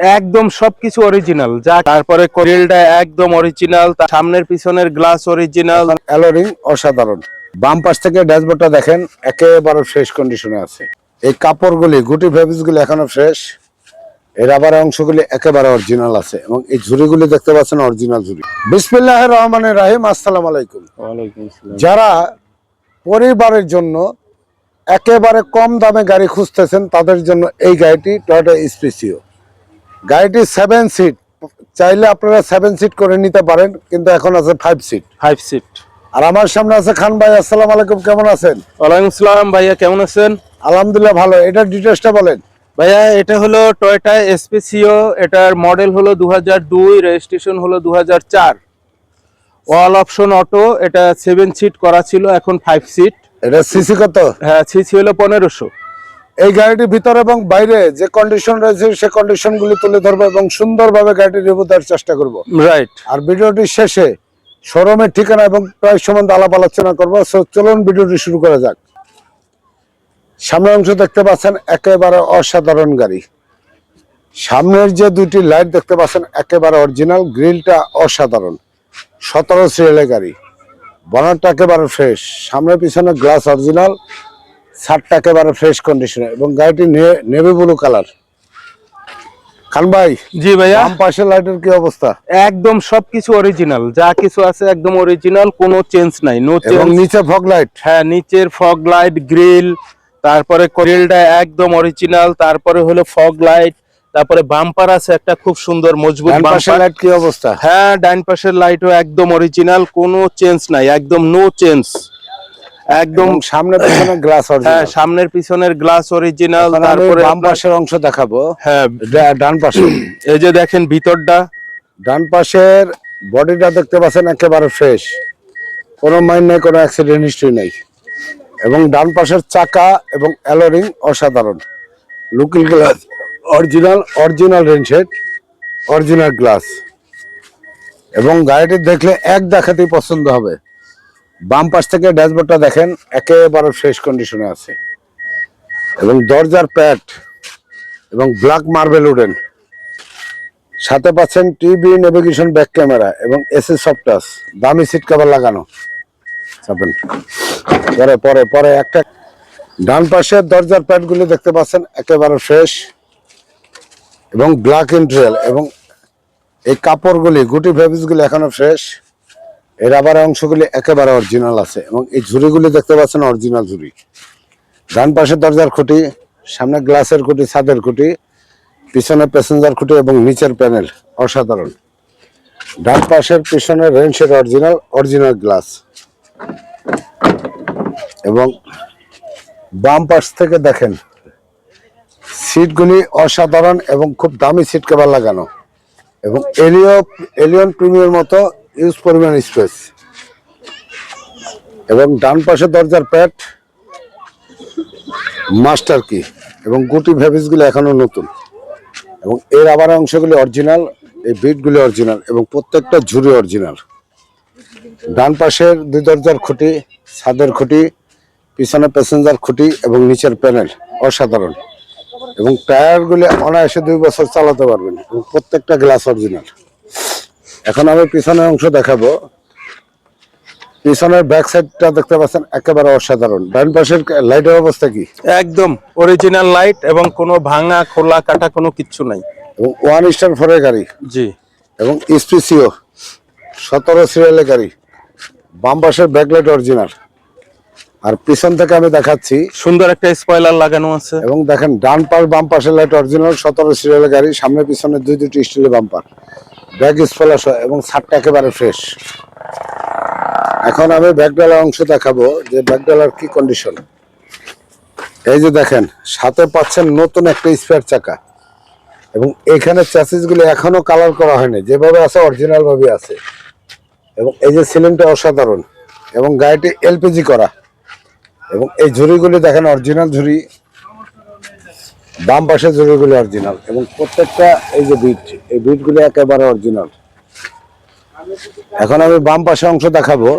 একদম সবকিছু অরিজিনাল যা তারপরে কোরিলটা একদম অরিজিনাল সামনের পিছনের গ্লাস অরিজিনাল অ্যালোরিং অসাধারণ। বাম পাশ থেকে ড্যাশবোর্ডটা দেখেন একেবারে ফ্রেশ কন্ডিশনে আছে। এই কাপড়গুলি গুটি ফেব্রিক্সগুলি এখনও ফ্রেশ এর আবার অংশগুলি একেবারে অরিজিনাল আছে এবং এই ঝুড়িগুলি দেখতে পাচ্ছেন অরিজিনাল ঝুড়ি। বিসমিল্লাহ রহমানের রাহিম আসসালামু আলাইকুম। যারা পরিবারের জন্য একেবারে কম দামে গাড়ি খুঁজতেছেন তাদের জন্য এই গাড়িটি টয়োটা স্পেসিও গাড়িটি সেভেন সিট চাইলে আপনারা সেভেন সিট করে নিতে পারেন কিন্তু এখন আছে ফাইভ সিট ফাইভ সিট আর আমার সামনে আছে খান ভাই আসসালাম আলাইকুম কেমন আছেন? ওয়ালাইকুম ভাইয়া কেমন আছেন? আলহামদুলিল্লাহ ভালো। এটার ডিটেলসটা বলেন। ভাইয়া এটা হলো টয়োটা এসপিসিও এটার মডেল হলো দু দুই রেজিস্ট্রেশন হলো দু চার। অল অপশন অটো এটা সেভেন সিট করা ছিল এখন ফাইভ সিট এটা সিসি কত? হ্যাঁ সিসি হলো পনেরোশো। এই গাড়িটির ভিতর এবং বাইরে যে কন্ডিশন রয়েছে সে কন্ডিশন গুলি তুলে ধরবো এবং সুন্দরভাবে গাড়িটি রিভিউ দেওয়ার চেষ্টা করব। রাইট আর ভিডিওটির শেষে শোরুমের ঠিকানা এবং প্রাইস সম্বন্ধে আলাপ আলোচনা করব। চলুন ভিডিওটি শুরু করা যাক। সামনের অংশ দেখতে পাচ্ছেন একেবারে অসাধারণ গাড়ি। সামনের যে দুটি লাইট দেখতে পাচ্ছেন একেবারে অরিজিনাল গ্রিলটা অসাধারণ। সতেরো সিরিয়ালের গাড়ি। বনারটা একেবারে ফ্রেশ সামনে পিছনে গ্লাস অরিজিনাল ছাদটা একেবারে ফ্রেশ কন্ডিশনে এবং গাড়িটি নেভি ব্লু কালার খান ভাই জি ভাইয়া। পাশের লাইটের কি অবস্থা? একদম সবকিছু অরিজিনাল যা কিছু আছে একদম অরিজিনাল কোনো চেঞ্জ নাই। নো এবং চেঞ্জ নিচে ফগ লাইট হ্যাঁ নিচের ফগ লাইট গ্রিল তারপরে কোরিলটা একদম অরিজিনাল তারপরে হলো ফগ লাইট তারপরে বাম্পার আছে একটা খুব সুন্দর মজবুত বাম্পার লাইট কি অবস্থা? হ্যাঁ ডাইন পাশের লাইটও একদম অরিজিনাল কোনো চেঞ্জ নাই একদম নো চেঞ্জ একদম সামনে পিছনে গ্লাস হ্যাঁ সামনের পিছনের গ্লাস অরিজিনাল তারপরে বাম পাশের অংশ দেখাবো। হ্যাঁ। ডান পাশে। এই যে দেখেন ভিতরটা। ডান পাশের বডিটা দেখতে পাচ্ছেন একেবারে ফ্রেশ কোনো মাইন নেই কোনো অ্যাক্সিডেন্ট হিস্ট্রি নেই। এবং ডান পাশের চাকা এবং অ্যালোরিং অসাধারণ। লুকিল glass original original rain shade original glass এবং গাড়িটি দেখলে এক দেখাতেই পছন্দ হবে। বাম পাশ থেকে ড্যাশবোর্ডটা দেখেন, একেবারে ফ্রেশ কন্ডিশনে আছে। এবং দরজার প্যাড এবং ব্ল্যাক মার্বেল উডেন সাথে পাচ্ছেন টিভি নেভিগেশন ব্যাক ক্যামেরা এবং এসি সফটাস দামি সিট কভার লাগানো। চাপেন। পরে পরে পরে একটা ডান পাশের দরজার প্যাডগুলি দেখতে পাচ্ছেন, একেবারে ফ্রেশ এবং ব্ল্যাক ইন্ট্রিয়াল এবং এই কাপড়গুলি, গুটি ফেব্রিক্সগুলি এখনও ফ্রেশ এর আবার অংশগুলি একেবারে অরিজিনাল আছে এবং এই ঝুড়িগুলি দেখতে পাচ্ছেন অরিজিনাল ঝুড়ি। ডান পাশের দরজার খুঁটি, সামনে গ্লাসের খুঁটি, ছাদের খুঁটি, পিছনে প্যাসেঞ্জার খুঁটি এবং নিচের প্যানেল অসাধারণ। ডান পাশের পিছনে রেনশেড অরিজিনাল অরিজিনাল গ্লাস। এবং বাম পাশ থেকে দেখেন, সিটগুলি অসাধারণ এবং খুব দামি সিট কেবার লাগানো। এবং এলিও এলিয়ন প্রিমিয়ার মতো ইউজ পরিমাণ স্পেস এবং ডান পাশে দরজার প্যাট মাস্টার কি, এবং গুটি ভ্যাবিসগুলো এখনও নতুন। এবং এর আবার অংশগুলি অরিজিনাল, এই বিটগুলি অরিজিনাল, এবং প্রত্যেকটা ঝুড়ি অরিজিনাল। ডান পাশের দুই দরজার খুঁটি, ছাদের খুঁটি, পিছনে প্যাসেঞ্জার খুঁটি এবং নিচের প্যানেল, অসাধারণ। এবং টায়ারগুলি অনায়াসে দুই বছর চালাতে পারবেন, এবং প্রত্যেকটা গ্লাস অরিজিনাল। এখন আমি পিছনের অংশ দেখাবো। পিছনের ব্যাক সাইডটা দেখতে পাচ্ছেন একেবারে অসাধারণ। ডান পাশের লাইটের অবস্থা কি? একদম অরিজিনাল লাইট এবং কোনো ভাঙা খোলা কাটা কোনো কিচ্ছু নাই। এবং ওয়ান স্টার ফোরের গাড়ি। জি। এবং স্পিসিও সতেরো সিরিয়ালের গাড়ি। বাম পাশের ব্যাকলাইট অরিজিনাল আর পিছন থেকে আমি দেখাচ্ছি সুন্দর একটা স্পয়লার লাগানো আছে। এবং দেখেন ডান পাশ বাম পাশের লাইট অরিজিনাল সতেরো সিরিয়ালের গাড়ি সামনে পিছনে দুই দুটি স্টিলের বাম্পার ব্যাক স্পলার এবং ছাদটা একেবারে ফ্রেশ এখন আমি ব্যাকডালার অংশ দেখাবো যে ব্যাকডালার কি কন্ডিশন এই যে দেখেন, সাথে পাচ্ছেন নতুন একটা স্পেয়ার চাকা। এবং এখানে চ্যাসিসগুলো এখনও কালার করা হয়নি, যেভাবে আছে অরিজিনাল ভাবে আছে। এবং এই যে সিলিংটা অসাধারণ। এবং গাড়িটি এলপিজি করা। এবং এই ঝুড়িগুলি দেখেন অরিজিনাল ঝুড়ি। বাম পাশের ঝুড়িগুলি অরিজিনাল এবং প্রত্যেকটা এই যে বিট এই বিটগুলি একেবারে অরিজিনাল এখন আমি বাম পাশের অংশ দেখাবো।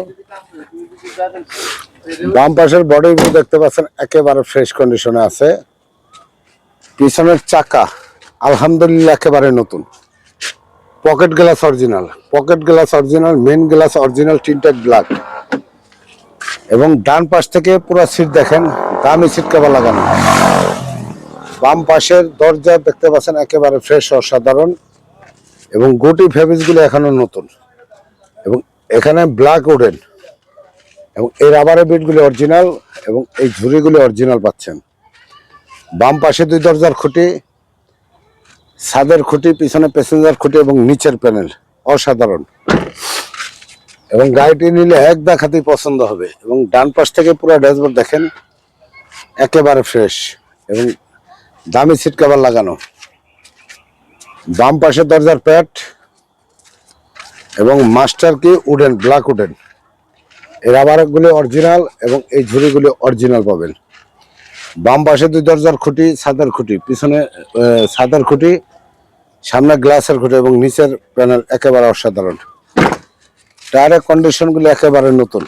বাম পাশের বডি দেখতে পাচ্ছেন, একেবারে ফ্রেশ কন্ডিশনে আছে। পিছনের চাকা, আলহামদুলিল্লাহ, একেবারে নতুন। Pocket glass original pocket glass original main glass original tinted black এবং ডান পাশ থেকে পুরো সিট দেখেন, দামি সিট কভার লাগানো। বাম পাশের দরজা দেখতে পাচ্ছেন, একেবারে ফ্রেশ অসাধারণ এবং গুটি ফেব্রিক্সগুলো এখনও নতুন এবং এখানে ব্ল্যাক উডেন এবং এই রাবারের বিটগুলি অরিজিনাল এবং এই ঝুড়িগুলি অরিজিনাল পাচ্ছেন। বাম পাশে দুই দরজার খুঁটি, ছাদের খুঁটি, পিছনে প্যাসেঞ্জার খুঁটি এবং নিচের প্যানেল অসাধারণ। এবং গাড়িটি নিলে এক দেখাতেই পছন্দ হবে এবং ডান পাশ থেকে পুরো ড্যাশবোর্ড দেখেন, একেবারে ফ্রেশ এবং দামি সিট কভার লাগানো। বাম পাশে দরজার প্যাট এবং মাস্টার কি উডেন, ব্ল্যাক উডেন। এই রাবারগুলি অরিজিনাল এবং এই ঝুড়িগুলি অরিজিনাল পাবেন। বাম পাশে দুই দরজার খুঁটি, সাদার খুঁটি। পিছনে সাদার খুঁটি, সামনে গ্লাসের খুঁটি এবং নিচের প্যানেল একেবারে অসাধারণ। টায়ারের কন্ডিশনগুলি একেবারে নতুন।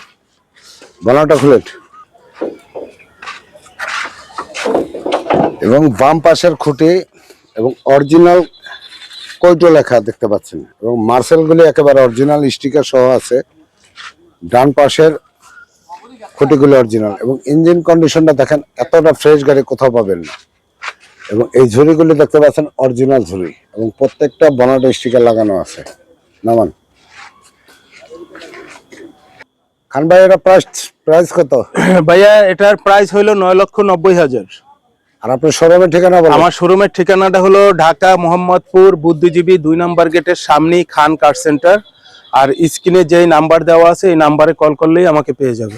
বনাটা খুলেন। এবং বাম পাশের খুঁটি এবং অরিজিনাল কৈটো লেখা দেখতে পাচ্ছেন? এবং মার্সেলগুলি একেবারে অরিজিনাল স্টিকার সহ আছে। ডান পাশের খুঁটিগুলি অরিজিনাল এবং ইঞ্জিন কন্ডিশনটা দেখেন, এতটা ফ্রেশ গাড়ি কোথাও পাবেন না। এবং এই ঝুড়িগুলি দেখতে পাচ্ছেন অরিজিনাল ঝুড়ি এবং প্রত্যেকটা বনাটা স্টিকার লাগানো আছে। নামান। খান ভাই এটা প্রাইস প্রাইস কত? ভাইয়া, এটার প্রাইস হইল নয় লক্ষ নব্বই হাজার। আর আপনার শোরুমের ঠিকানা বলুন। আমার শোরুমের ঠিকানাটা হলো ঢাকা মোহাম্মদপুর বুদ্ধিজীবী দুই নম্বর গেটের সামনেই খান কার সেন্টার। আর স্ক্রিনে যেই নাম্বার দেওয়া আছে, এই নাম্বারে কল করলেই আমাকে পেয়ে যাবে।